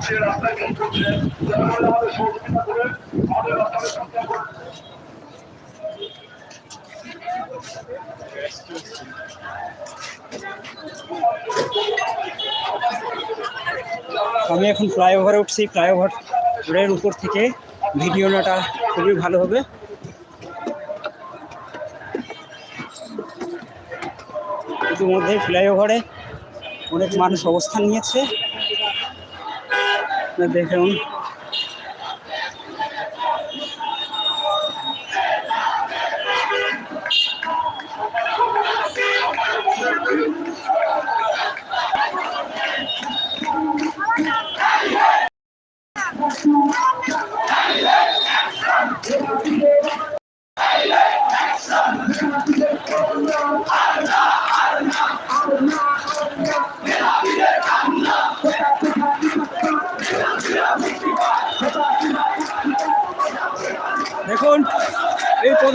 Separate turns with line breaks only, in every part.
রাস্তায় করছে আমাদের সহযোগিতা করে আমাদের রাস্তাকে করে
আমি এখন ফ্লাইওভারে উঠছি। ফ্লাইওভার রোডের উপর থেকে ভিডিওটা খুবই ভালো হবে। ইতিমধ্যে ফ্লাইওভারে অনেক মানুষ অবস্থান নিয়েছে। দেখুন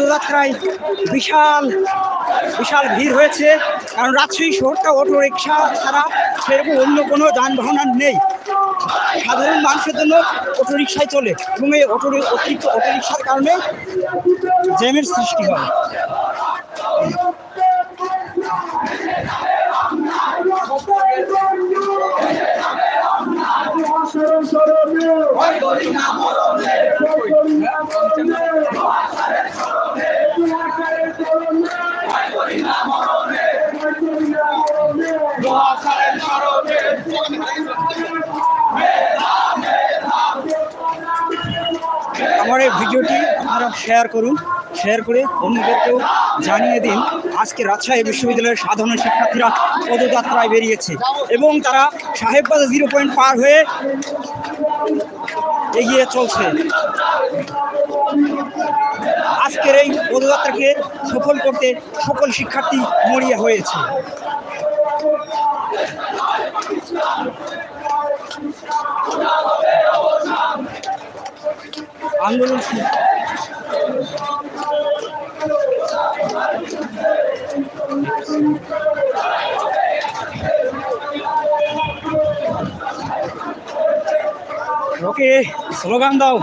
পদযাত্রায় বিশাল বিশাল ভিড় হয়েছে। কারণ রাজশাহী শহরটা অটো রিক্সা ছাড়া সেরকম অন্য কোনো যানবাহন আর নেই। সাধারণ মানুষের জন্য অটো রিক্সায় চলে এবং এই অটো অতিরিক্ত অটো রিক্সার কারণে জ্যামের সৃষ্টি হয়। এই ভিডিওটি আপনারা শেয়ার করুন শেয়ার করে অন্যদেরকেও জানিয়ে দিন, আজকে রাজশাহী বিশ্ববিদ্যালয়ের সাধারণ শিক্ষার্থীরা পদযাত্রায় বেরিয়েছে এবং তারা সাহেববাজার জিরো পয়েন্ট পার হয়ে এগিয়ে চলছে। আজকের এই পদযাত্রাকে সফল করতে সকল শিক্ষার্থী মরিয়া হয়েছে। আন্দোলন শুরু। ওকে স্লোগান দাও।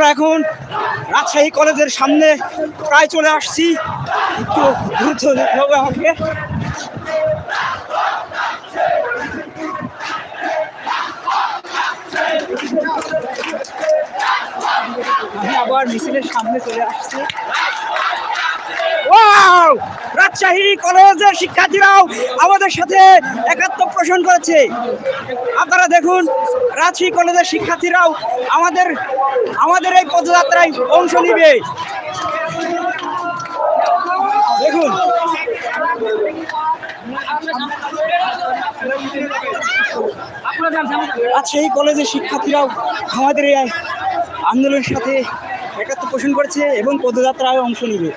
আমরা এখন রাজশাহী কলেজের সামনে প্রায় চলে আসছি। একটু দ্রুত হবে আমাকে। সামনে রাজশাহী কলেজের শিক্ষার্থীরাও আমাদের সাথে করেছে। আপনারা দেখুন, রাজশাহী কলেজের শিক্ষার্থীরাও আমাদের আমাদের এই পদযাত্রায় অংশ নিবে। দেখুন। রাজশাহী কলেজের শিক্ষার্থীরাও আমাদের এই আন্দোলনের সাথে একাত্ম পোষণ করেছে এবং পদযাত্রায় অংশ নিবে।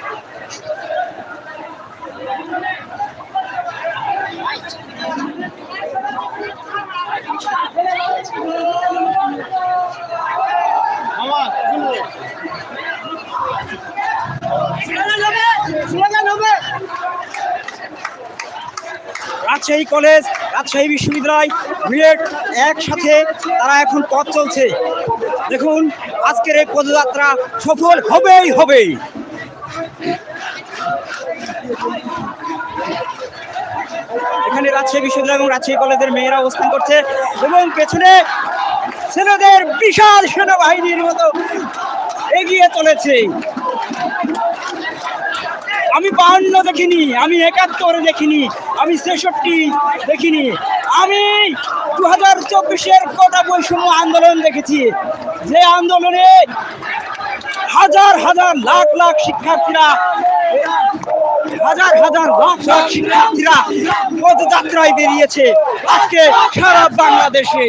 রাজশাহী কলেজ, রাজশাহী বিশ্ববিদ্যালয় বিএড একসাথে তারা এখন পথ চলছে। দেখুন, আজকের এই পদযাত্রা সফল হবেই হবেই। এখানে রাজশাহী বিশ্ববিদ্যালয় এবং রাজশাহী কলেজের মেয়েরা অবস্থান করছে এবং পেছনে ছেলেদের বিশাল সেনাবাহিনীর মতো এগিয়ে চলেছে। আমি বাহান্ন দেখিনি, আমি একাত্তর দেখিনি। আমি ছেষট্টি দেখিনি। আমি দু হাজার চব্বিশের কোটা বৈষম্য আন্দোলন দেখেছি। যে আন্দোলনে হাজার হাজার লাখ লাখ শিক্ষার্থীরা, হাজার হাজার লাখ লাখ শিক্ষার্থীরা পদযাত্রায় বেরিয়েছে আজকে সারা বাংলাদেশে।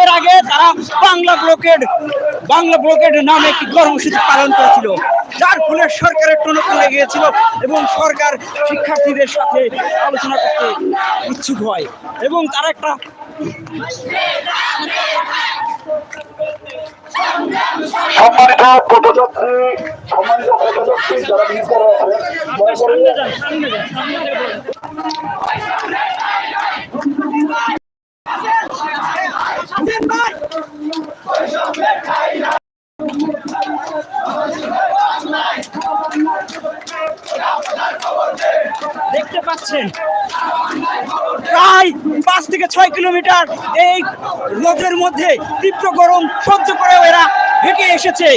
এর আগে তারা বাংলা ব্লকেড বাংলা ব্লকেড নামে একটি কর্মসূচি পালন করেছিল। যার ফলে সরকারের টনক পড়ে গিয়েছিল এবং সরকার শিক্ষার্থীদের সাথে আলোচনা করতে ইচ্ছুক হয় এবং তারা একটা
সম্মানিত পথযাত্রী সম্মানিত পথযাত্রী যারা
দেখতে পাচ্ছেন। প্রায় পাঁচ থেকে ছয় কিলোমিটার এই রোদের মধ্যে তীব্র গরম সহ্য করেও এরা হেঁটে এসেছে।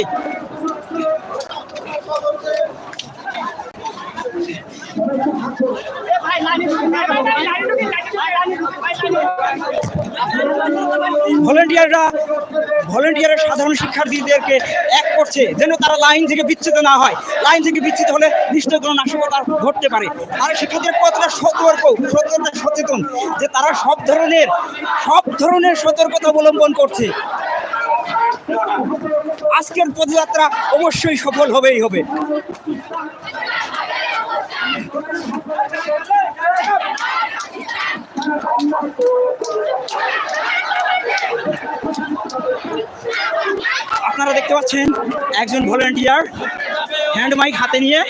ভলেন্টিয়াররা, ভলেন্টিয়ারের সাধারণ শিক্ষার্থীদেরকে এক করছে, যেন তারা লাইন থেকে বিচ্ছিত না হয়। লাইন থেকে বিচ্ছিত হলে নিশ্চয় কোনো নাশকতা ঘটতে পারে। আর শিক্ষার্থীরা কতটা সতর্ক, সতর্কতা সচেতন, যে তারা সব ধরনের সব ধরনের সতর্কতা অবলম্বন করছে। আজকের পদযাত্রা অবশ্যই সফল হবেই হবে। আপনারা দেখতে পাচ্ছেন একজন ভলেন্টিয়ার হ্যান্ড মাইক হাতে নিয়ে।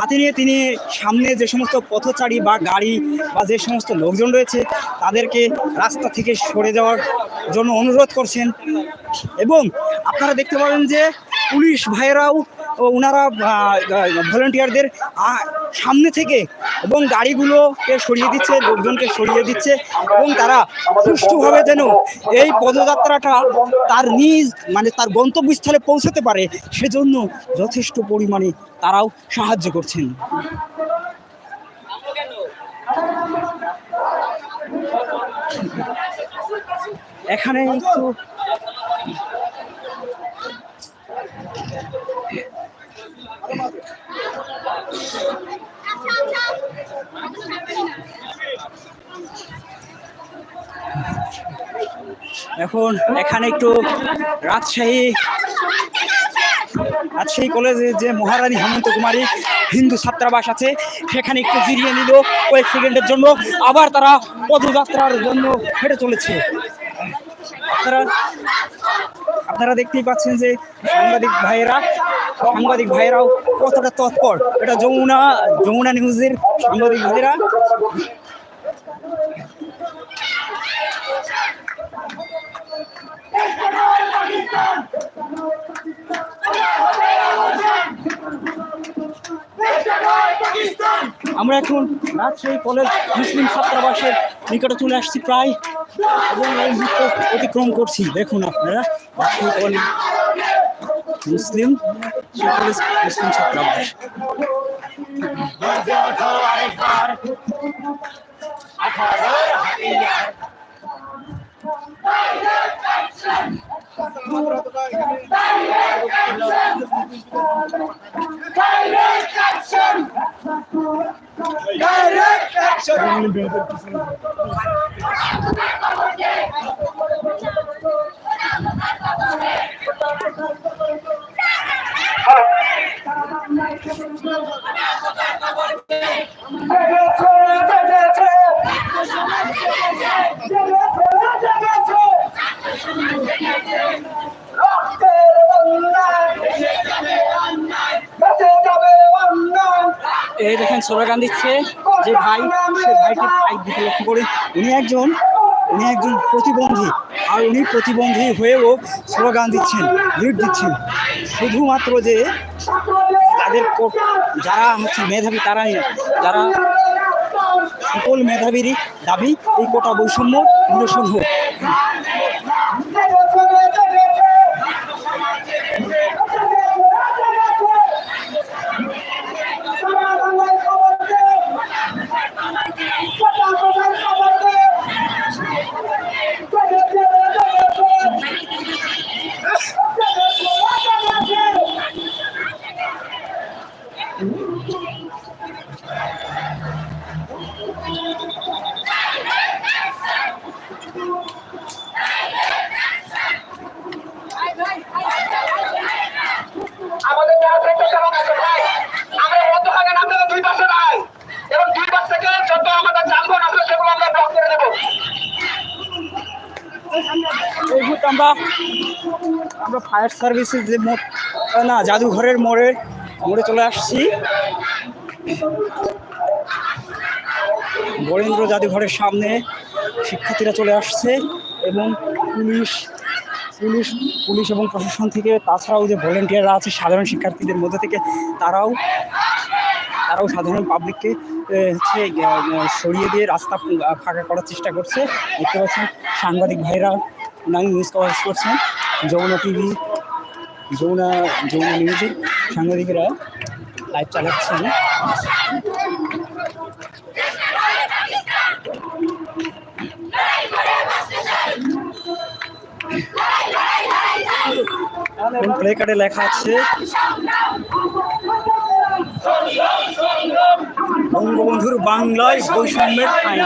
হাতে নিয়ে তিনি সামনে যে সমস্ত পথচারী বা গাড়ি বা যে সমস্ত লোকজন রয়েছে, তাদেরকে রাস্তা থেকে সরে যাওয়ার জন্য অনুরোধ করছেন। এবং আপনারা দেখতে পাবেন যে পুলিশ ভাইয়েরাও ওনারা ভলেন্টিয়ারদের সামনে থেকে এবং গাড়িগুলোকে সরিয়ে দিচ্ছে, লোকজনকে সরিয়ে দিচ্ছে এবং তারা সুষ্ঠুভাবে যেন এই পদযাত্রাটা তার নিজ মানে তার গন্তব্যস্থলে পৌঁছাতে পারে, সেজন্য যথেষ্ট পরিমাণে তারাও সাহায্য করছেন। এখানে একটু এখন এখানে একটু রাজশাহী রাজশাহী কলেজে যে মহারানী হেমন্ত কুমারী হিন্দু ছাত্রাবাস আছে, সেখানে একটু জিরিয়ে নিল কয়েক সেকেন্ডের জন্য। আবার তারা পদযাত্রার জন্য হেঁটে চলেছে। আপনারা আপনারা দেখতেই পাচ্ছেন যে সাংবাদিক ভাইয়েরা সাংবাদিক ভাইয়েরাও কতটা তৎপর? এটা যমুনা যমুনা নিউজের সাংবাদিক ভাইয়েরা। আমরা এখন রাজশাহী কলেজ মুসলিম ছাত্রাবাসের নিকটে চলে আসছি প্রায়। এবং এই অতিক্রম করছি। দেখুন আপনারা, Rajshahi college Muslim college Muslim ছাত্রাবাস এই দেখেন স্লোগান দিচ্ছে যে ভাই, সে ভাইকে ভাই দিতে লক্ষ্য করে। উনি একজন উনি একজন প্রতিবন্ধী। আর উনি প্রতিবন্ধী হয়েও স্লোগান দিচ্ছেন, লিড দিচ্ছেন। শুধুমাত্র যে যাদের কো- যারা হচ্ছে মেধাবী, তারাই না, যারা সকল মেধাবীরই দাবি, এই কোটা বৈষম্য নিরসন হোক
আমাদের যারা স্বেচ্ছাসেবক আছে ভাই আমরা মধ্যখানে আপনারা দুই পাশে নাই এবং দুই পাশ থেকে যত আমাদের যানবাহন আসলে সেগুলো আমরা ব্লক করে দেবো
এই মুহূর্তে আমরা আমরা ফায়ার সার্ভিসের যে না, জাদুঘরের মোড়ে মোড়ে চলে আসছি। বরেন্দ্র জাদুঘরের সামনে শিক্ষার্থীরা চলে আসছে এবং পুলিশ পুলিশ পুলিশ এবং প্রশাসন থেকে তাছাড়াও যে ভলেন্টিয়াররা আছে, সাধারণ শিক্ষার্থীদের মধ্যে থেকে তারাও তারাও সাধারণ পাবলিককে হচ্ছে সরিয়ে দিয়ে রাস্তা ফাঁকা করার চেষ্টা করছে। দেখতে পাচ্ছেন, সাংবাদিক ভাইরা নিউজ কভারেজ করছেন। যমুনা টিভি যমুনা যমুনা নিউজের সাংবাদিকেরা লাইভ চালাচ্ছেন। প্লে কার্ডে লেখা আছে বঙ্গবন্ধুর বাংলায় বৈষম্যের আইন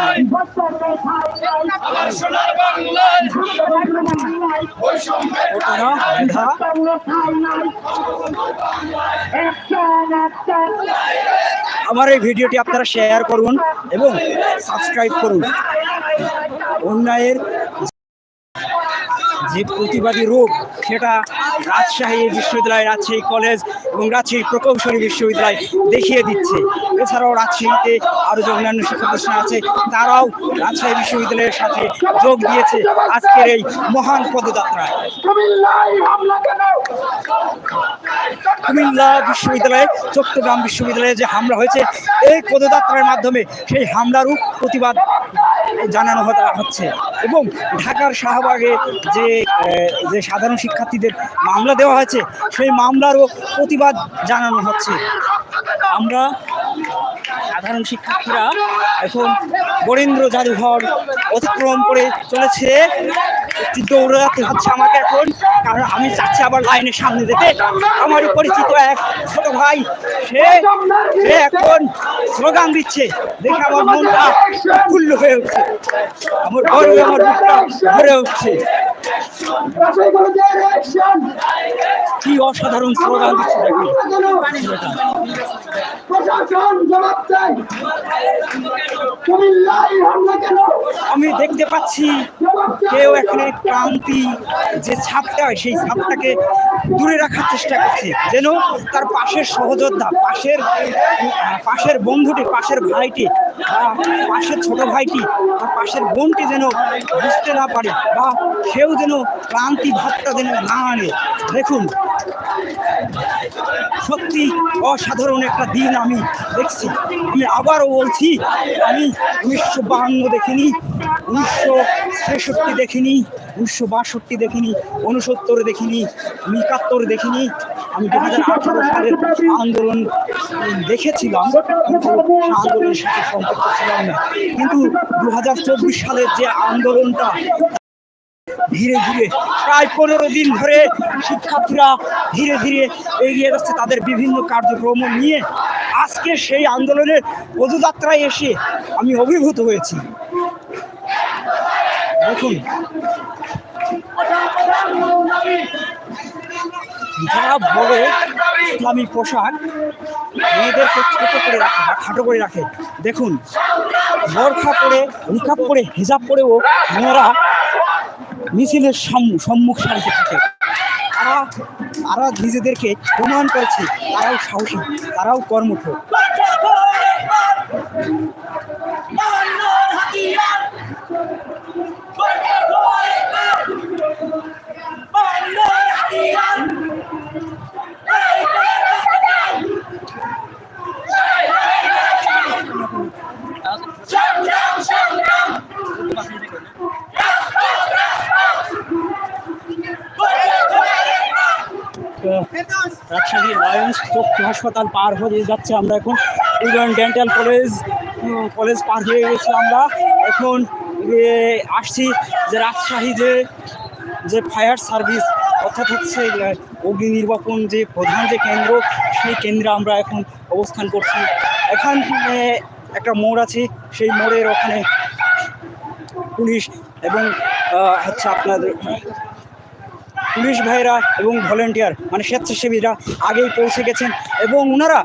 মেধা আমার এই ভিডিওটি আপনারা শেয়ার করুন এবং সাবস্ক্রাইব করুন। অন্যায়ের যে প্রতিবাদী রূপ, সেটা রাজশাহী বিশ্ববিদ্যালয়, রাজশাহী কলেজ এবং রাজশাহী প্রকৌশলী বিশ্ববিদ্যালয় দেখিয়ে দিচ্ছে। এছাড়াও রাজশাহীতে আরও যে অন্যান্য শিক্ষা প্রতিষ্ঠান আছে, তারাও রাজশাহী বিশ্ববিদ্যালয়ের সাথে যোগ দিয়েছে আজকের এই মহান পদযাত্রায়। কুমিল্লা বিশ্ববিদ্যালয়ে, চট্টগ্রাম বিশ্ববিদ্যালয়ে যে হামলা হয়েছে, এই পদযাত্রার মাধ্যমে সেই হামলারও প্রতিবাদ জানানো হচ্ছে। এবং ঢাকার শাহবাগে যে যে সাধারণ শিক্ষার্থীদের মামলা দেওয়া হয়েছে, সেই মামলারও প্রতিবাদ জানানো হচ্ছে। আমরা সাধারণ শিক্ষার্থীরা এখন বরেন্দ্র জাদুঘর অতিক্রম করে চলেছে। একটু দৌড়াতে হচ্ছে আমাকে এখন, কারণ আমি চাচ্ছি আবার লাইনের সামনে যেতে। আমার পরিচিত এক ছোট ভাই, সে সে এখন স্লোগান দিচ্ছে, দেখে আমার মনটা উৎফুল্ল হয়ে উঠছে। আমার গর্বে আমার ভরে উঠছে। কি অসাধারণ স্লোগান দিচ্ছে
প্রশাসন জবাব চাই।
আমি দেখতে পাচ্ছি কেউ এখানে ক্রান্তি যে ছাপটা সেই ছাপটাকে দূরে রাখার চেষ্টা করছে। যেন তার পাশের সহযোদ্ধা পাশের পাশের বন্ধুটি পাশের ভাইটি বা পাশের ছোট ভাইটি বা পাশের বোনটি যেন বুঝতে না পারে বা কেউ যেন ক্রান্তি ভাবটা যেন না আনে। দেখুন, সত্যি অসাধারণ একটা দিন আমি দেখছি। আমি আবারও বলছি, আমি উনিশশো বাহান্ন দেখিনি, উনিশশো ছেষট্টি দেখিনি, উনিশশো বাষট্টি দেখিনি উনসত্তর দেখিনি, আমি একাত্তর দেখিনি, আমি দু হাজার আঠারো সালের আন্দোলন দেখেছিলাম আন্দোলনের সাথে সম্পৃক্ত ছিলাম না। কিন্তু দু হাজার চব্বিশ সালের যে আন্দোলনটা ধীরে ধীরে প্রায় পনেরো দিন ধরে শিক্ষার্থীরা ধীরে ধীরে এগিয়ে যাচ্ছে তাদের বিভিন্ন কার্যক্রম নিয়ে। আজকে সেই আন্দোলনের পদযাত্রায় এসে আমি অভিভূত হয়েছি। দেখুন। যারা বড় ইসলামী পোশাক মেয়েদেরকে ছোট করে রাখে বা খাটো করে রাখে, দেখুন, বরখা পরে নিকাব পরে, হিজাব পরেও মেয়েরা মিছিলের সম্মুখ সারিতে থাকে। তারা তারা নিজেদেরকে প্রমাণ করেছে তারাও সাহসী তারাও কর্মঠ। অরেঞ্জ চক্ষু হাসপাতাল পার হয়ে যাচ্ছে আমরা এখন। ইউনিয়ন ডেন্টাল কলেজ কলেজ পার হয়ে গেছি আমরা। এখন আসছি, যে রাজশাহী যে যে ফায়ার সার্ভিস অর্থাৎ হচ্ছে অগ্নি নির্বাপন যে প্রধান যে কেন্দ্র, সেই কেন্দ্রে আমরা এখন অবস্থান করছি। এখানে একটা মোড় আছে, সেই মোড়ের ওখানে পুলিশ এবং হচ্ছে আপনাদের পুলিশ ভাইরা এবং ভলেন্টিয়ার মানে স্বেচ্ছাসেবীরা আগেই পৌঁছে গেছেন এবং ওনারা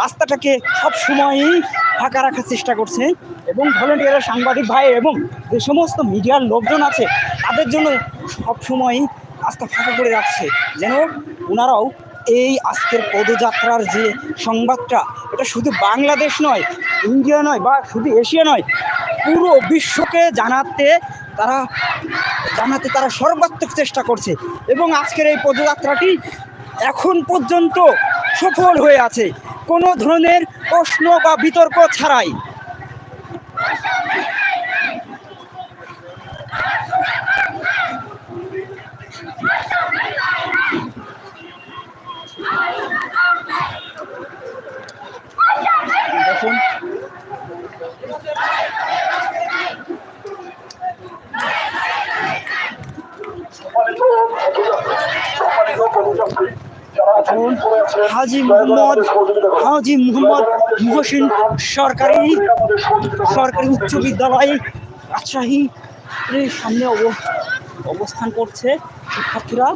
রাস্তাটাকে সব সময়ই ফাঁকা রাখার চেষ্টা করছেন এবং ভলেন্টিয়ার সাংবাদিক ভাই এবং যে সমস্ত মিডিয়ার লোকজন আছে, তাদের জন্য সব সময়ই রাস্তা ফাঁকা করে রাখছে। যেন ওনারাও এই আজকের পদযাত্রার যে সংবাদটা, এটা শুধু বাংলাদেশ নয়, ইন্ডিয়া নয় বা শুধু এশিয়া নয়, পুরো বিশ্বকে জানাতে তারা জানাতে তারা সর্বাত্মক চেষ্টা করছে এবং আজকের এই পদযাত্রাটি এখন পর্যন্ত সফল হয়ে আছে। কোনো ধরনের প্রশ্ন বা বিতর্ক ছাড়াই। দেখুন
সম্মানিত সম্মানিত প্রতিযোগী যারা
এখন হাজি মোহাম্মদ। হাজি মোহাম্মদ মহসিন সরকারি। সরকারি উচ্চ বিদ্যালয় রাজশাহী সামনে অব- অবস্থান করছে শিক্ষার্থীরা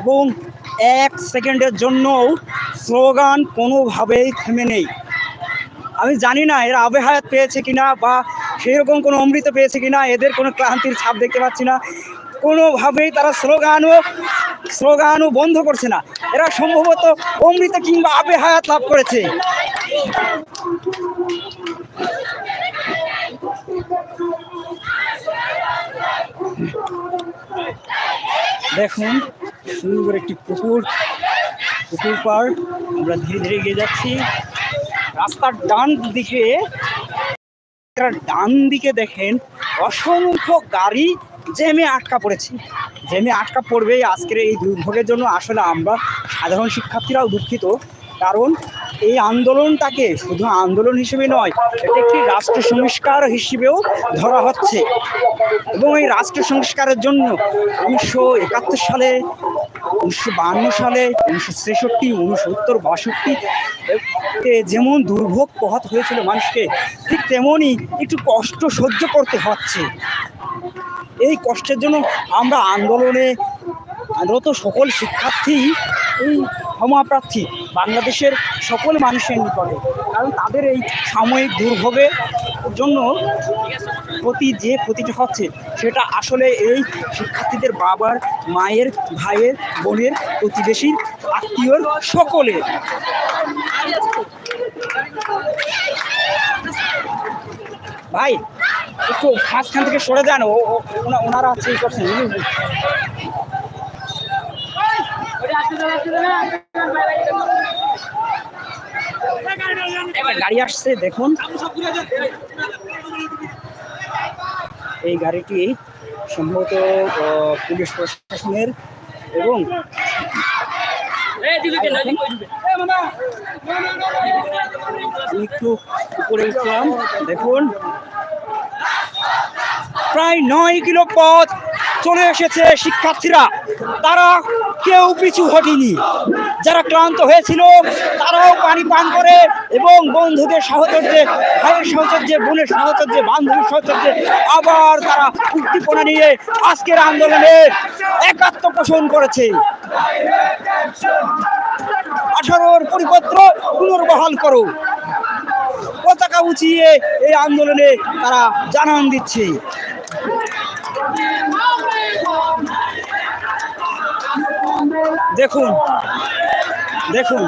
এবং এক সেকেন্ডের জন্যও স্লোগান কোনোভাবেই থেমে নেই আমি জানি না এরা আবহাওয়াত পেয়েছে কিনা বা সেই রকম কোনো অমৃত পেয়েছে কিনা, এদের কোনো ক্লান্তির ছাপ দেখতে পাচ্ছি না। কোনোভাবেই তারা স্লোগানও স্লোগানও বন্ধ করছে না। এরা সম্ভবত অমৃত কিংবা আবে হায়াত লাভ করেছে। দেখুন, সুন্দর একটি পুকুর পুকুর পার আমরা ধীরে ধীরে এগিয়ে যাচ্ছি। রাস্তার ডান দিকে ডান দিকে দেখেন অসংখ্য গাড়ি জ্যামে আটকা পড়েছে। জ্যামে আটকা পড়বেই আজকের এই দুর্ভোগের জন্য আসলে আমরা সাধারণ শিক্ষার্থীরাও দুঃখিত। কারণ এই আন্দোলনটাকে শুধু আন্দোলন হিসেবে নয়, এটা একটি রাষ্ট্র সংস্কার হিসেবেও ধরা হচ্ছে। এবং এই রাষ্ট্র সংস্কারের জন্য উনিশশো একাত্তর সালে, উনিশশো বাহান্ন সালে, উনিশশো ছেষট্টি উনসত্তর বাষট্টি যেমন দুর্ভোগ পহাত হয়েছিল মানুষকে, ঠিক তেমনই একটু কষ্ট সহ্য করতে হচ্ছে। এই কষ্টের জন্য আমরা আন্দোলনে আন্দোলত সকল শিক্ষার্থী, এই ক্ষমাপ্রার্থী বাংলাদেশের সকল মানুষের নিকটে। কারণ তাদের এই সাময়িক দুর্ভোগের জন্য ক্ষতি যে ক্ষতিটা হচ্ছে, সেটা আসলে এই শিক্ষার্থীদের বাবার, মায়ের, ভাইয়ের, বোনের, প্রতিবেশীর, আত্মীয়র, সকলের। ভাই, একটু মাঝখান থেকে সরে যান, ও ওনারা আছে এই করছেন গাড়ি আসছে, দেখুন। এই গাড়িটি সম্ভবত পুলিশ প্রশাসনের এবং একটু উপরে উঠলাম দেখুন প্রায় নয় কিলো পথ চলে এসেছে শিক্ষার্থীরা তারা কেউ পিছু হটেনি যারা ক্লান্ত হয়েছিল তারাও পানি পান করে এবং বন্ধুদের সাহচর্যে, ভাইয়ের সাহচর্যে, বোনের সাহচর্যে, বান্ধবীর সাহচর্যে আবার তারা উদ্দীপনা নিয়ে আজকের আন্দোলনে একাত্ম পোষণ করেছে। আঠারোর পরিপত্র পুনর্বহাল করো। পতাকা উঁচিয়ে এই আন্দোলনে তারা জানান দিচ্ছে। দেখুন দেখুন।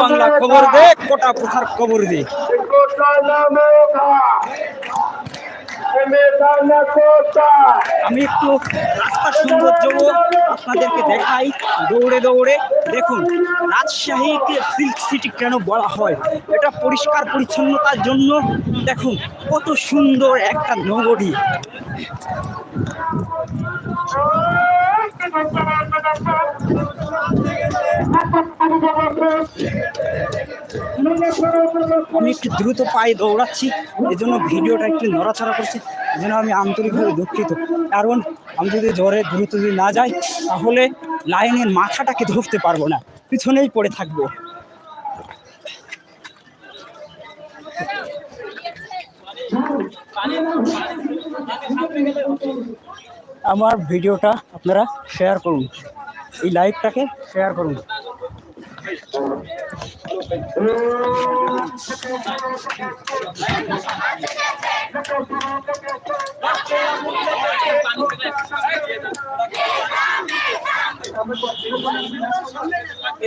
বাংলা খবর দে কোটা প্রচার খবর দে। আমি একটু রাস্তার সৌন্দর্য আপনাদেরকে দেখাই। দৌড়ে দৌড়ে দেখুন, রাজশাহীকে সিল্ক সিটি কেন বলা হয়? এটা পরিষ্কার পরিচ্ছন্নতার জন্য দেখুন, কত সুন্দর একটা নগরী। আমি একটু দ্রুত পায়ে দৌড়াচ্ছি এই জন্য ভিডিওটা একটু নড়াচড়া করছি এই জন্য আমি আন্তরিকভাবে দুঃখিত। কারণ আমি যদি জ্বরে দ্রুত যদি না যাই, তাহলে লাইনের মাথাটাকে ধরতে পারব না, পিছনেই পড়ে থাকব। আমার ভিডিওটা আপনারা শেয়ার করুন। এই লাইভটাকে শেয়ার করুন।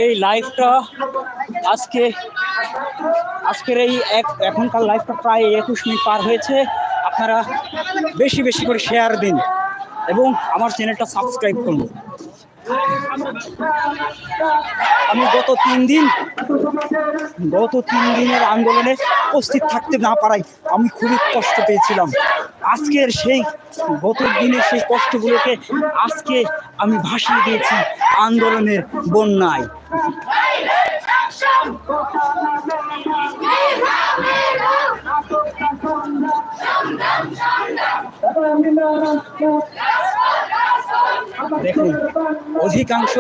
এই লাইভটা আজকে, আজকের এই এক, এখনকার লাইভটা প্রায় একুশ মিনিট পার হয়েছে। আপনারা বেশি বেশি করে শেয়ার দিন। এবং আমার চ্যানেলটা সাবস্ক্রাইব করুন। আমি গত তিন দিন, গত তিন দিনের আন্দোলনে উপস্থিত থাকতে না পারাই আমি খুবই কষ্ট পেয়েছিলাম। আজকের সেই গত দিনের সেই কষ্টগুলোকে আজকে আমি ভাসিয়ে দিয়েছি আন্দোলনের বন্যায়। দেখুন, অধিকাংশ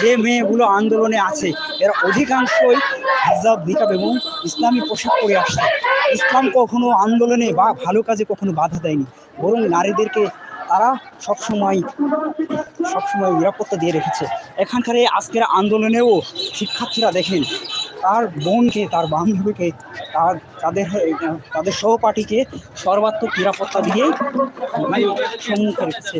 যে মেয়েগুলো আন্দোলনে আছে, এরা অধিকাংশই হিজাব, নিকাব এবং ইসলামী পোশাক পরে আসছে। ইসলাম কখনো আন্দোলনে বা ভালো কাজে কখনো বাধা দেয়নি। বরং নারীদেরকে তারা সবসময় সবসময় নিরাপত্তা দিয়ে রেখেছে। এখানকার আজকের আন্দোলনেও শিক্ষার্থীরা দেখেন তার বোনকে তার বান্ধবীকে তার তাদের তাদের সহপাঠীকে সর্বাত্মক নিরাপত্তা দিয়ে সম্মুখ রেখেছে।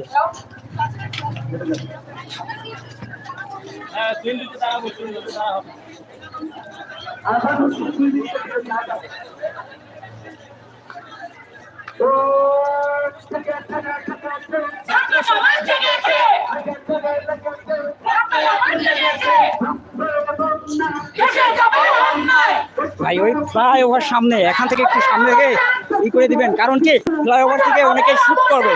ভাই, ওই ফ্লাইওভার সামনে, এখান থেকে একটু সামনে থেকে ই করে দিবেন। কারণ কি? ফ্লাইওভার থেকে অনেকে শুট করবে।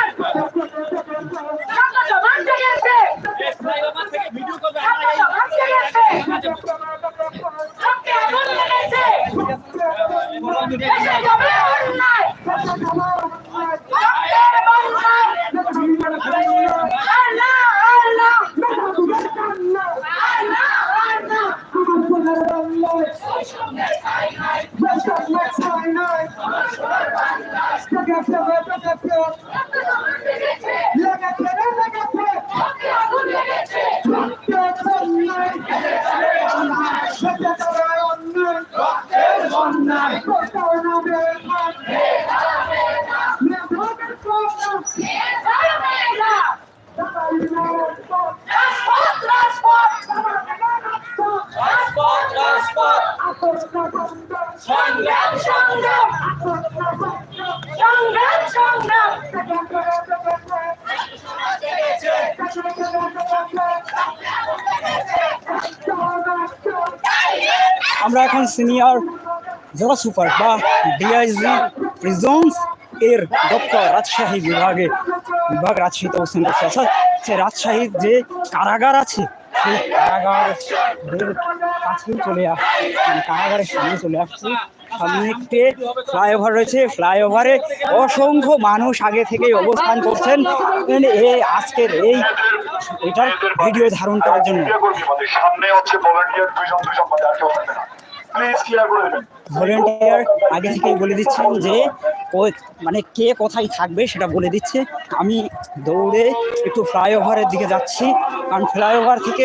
সংগ্রাম
আমরা এখন সিনিয়র জেলা সুপার বা ডিআইজি প্রিজন্স এর দপ্তর, রাজশাহী বিভাগে, বিভাগ রাজশাহীতে অবস্থান করছে। অর্থাৎ সে রাজশাহীর যে কারাগার আছে, সেই কারাগারের কাছেই চলে আস মানে কারাগারের সামনে চলে আসছে। সামনে একটি ফ্লাইওভার রয়েছে। ফ্লাইওভারে অসংখ্য মানুষ আগে থেকেই অবস্থান করছেন। এই আজকের এই এটার ভিডিও ধারণ করার জন্য।
সামনে হচ্ছে ভলেন্টিয়ার
আগে থেকেই বলে দিচ্ছেন যে মানে কে কোথায় থাকবে সেটা বলে দিচ্ছে। আমি দৌড়ে একটু ফ্লাইওভারের দিকে যাচ্ছি। কারণ ফ্লাইওভার থেকে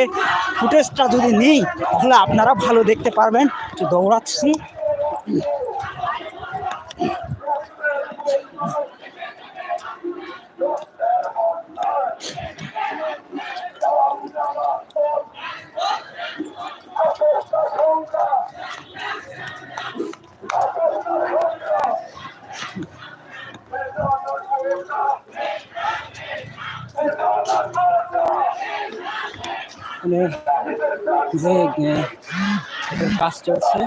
ফুটেজটা যদি নেই, তাহলে আপনারা ভালো দেখতে পারবেন। দৌড়াচ্ছি। যে কাজ চলছে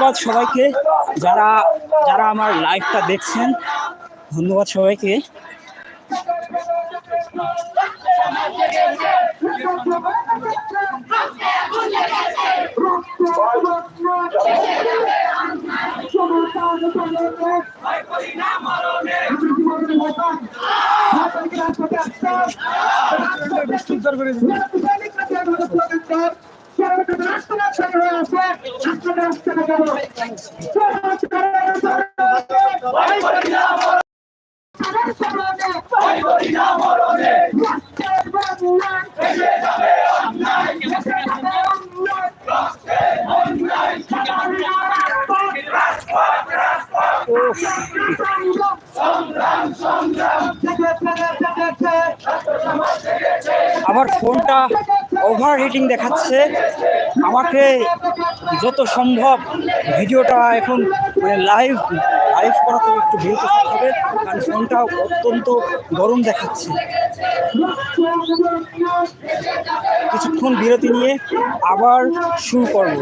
ধন্যবাদ সবাইকে যারা যারা আমার লাইভটা দেখছেন ধন্যবাদ সবাইকে। আমার ফোনটা ওভার হিটিং দেখাচ্ছে। আমাকে যত সম্ভব ভিডিওটা এখন মানে লাইভ লাইভ করা থেকে একটু বিরত থাকতে হবে, কারণ ফোনটা অত্যন্ত গরম দেখাচ্ছে। কিছুক্ষণ বিরতি নিয়ে আবার শুরু করব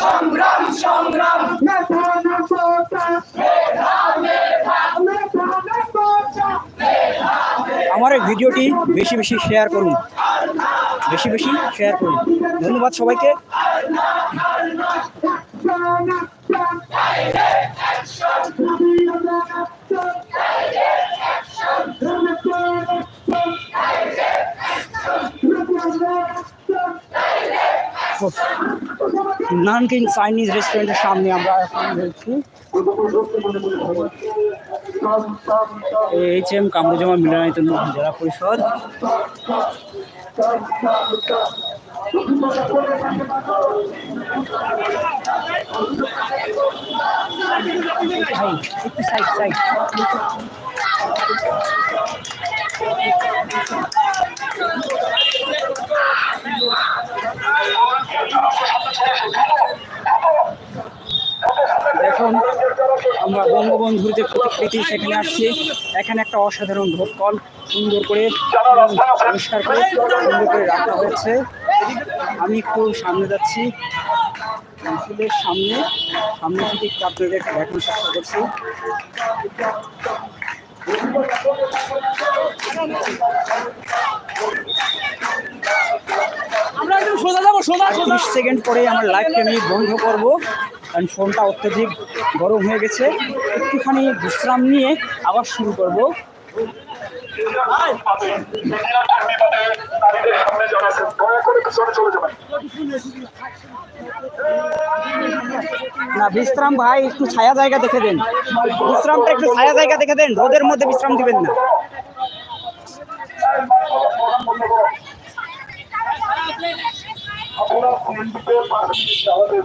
সংগ্রাম সংগ্রাম মেধা না কোটা মেধা মেধা মেধা না কোটা
আমার এই ভিডিওটি বেশি বেশি শেয়ার করুন। বেশি বেশি শেয়ার করুন। ধন্যবাদ সবাইকে। নানকিং চাইনিজ রেস্টুরেন্টের সামনে আমরা এখন রয়েছি। এইচ এম কামরুজামান মিলনায়তন জেলা পরিষদ। সাইড এখন আমরা বঙ্গবন্ধুর যে প্রতিকৃতি সেখানে আসছি। এখানে একটা অসাধারণ ঢোকল সুন্দর করে পরিষ্কার করে সুন্দর করে রাখা হয়েছে। আমি একটু সামনে যাচ্ছি। মিছিলের সামনে। সামনে থেকে একটু আপনাদের দেখানোর চেষ্টা করছি। ত্রিশ সেকেন্ড পরে আমার লাইভটা আমি বন্ধ করব। কারণ ফোনটা অত্যধিক গরম হয়ে গেছে। একটুখানি বিশ্রাম নিয়ে আবার শুরু করব। না, বিশ্রাম ভাই, একটু ছায়া জায়গা দেখে দেন। বিশ্রামটা একটু ছায়া জায়গা দেখে দেন। রোদের মধ্যে বিশ্রাম দিবেন না।
আপনারা ফোনটিতে পাশে চালাতে